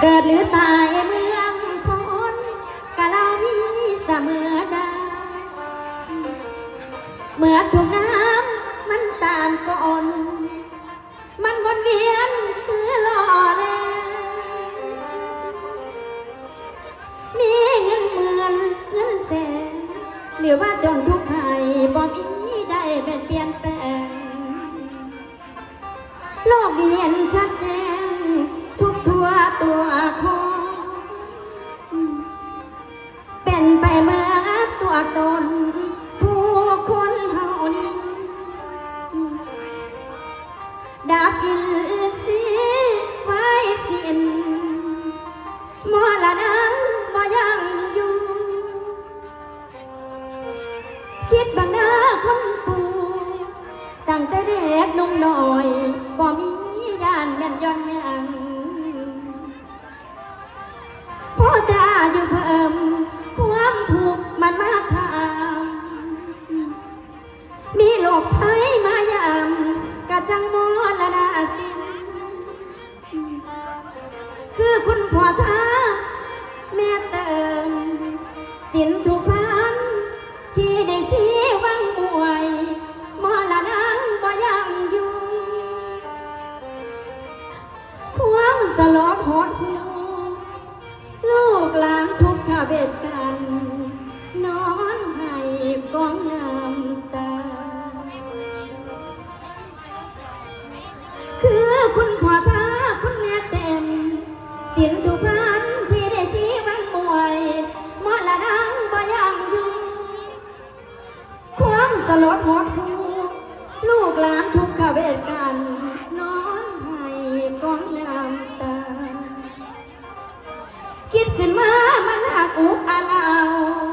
เกิดหรือตายเมืองคนกะเรามีเสมอได้เมื่อถูกน้ำ แต่เด็กหนุ่มน้อยบ่มียานแม่นย้อนยังพอแต่อายุเพิ่มความทุกข์มันมาทางมีโรคภัยมายามกะจังมรณะนาสินคือคุณพ่อท้าแม่เติมสินทุกพัน สลดหดหูลูกหลานทุกขเบ็ดกัน นอนให้กองน้ำตา คือคุณพ่อท้าคุณแม่เต็ม สินทุกพันที่ได้ชี้วังมวยมอละนางบ่ยังอยู่ความสลดหดหูลูกหลานทุกขเวทกัน คิดขึ้นมามันหักอกอาลาวเหง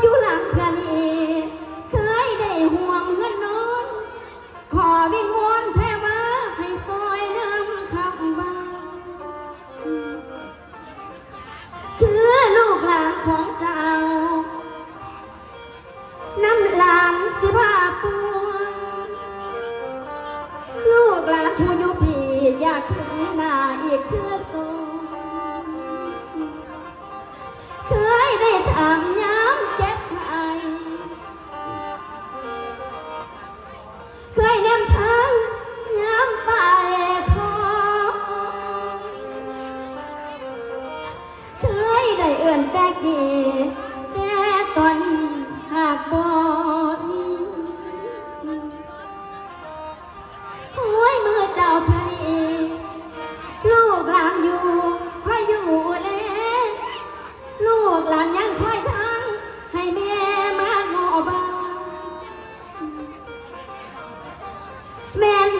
อยู่หลังเธอนี้เคยได้ห่วงเงินนอน ขอวิงวอนเทวาให้ซอยน้ำคำว่า คือลูกหลานของเจ้า น้ำหลานสิบาปวงลูกหลานผู้อยู่พี่อยากเห็นหน้าอีกเชื่อสงเคยได้ถามย้ำ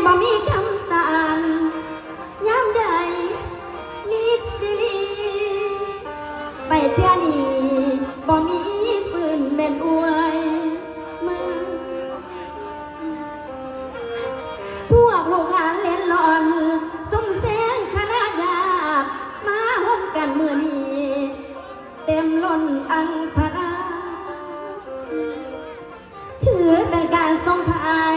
บ่มีคำตานย้ำใดมีสิริไปเที่ยนี้บ่มีฟืนแม่นอวยมาพวกลูกหลานเล่นหลอนสมแสงคณะยากมาห่มกันมือนี้เต็มล้นอังพนาถือเป็นการทรงทาย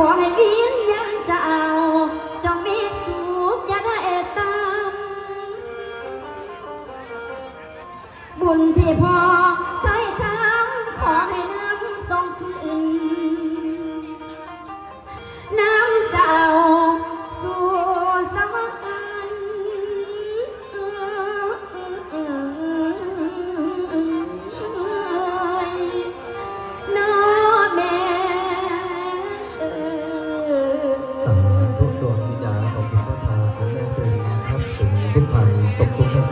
ขอให้ยืนยันจะเอาจงมีสุขอย่าได้ตามบุญที่พ่อ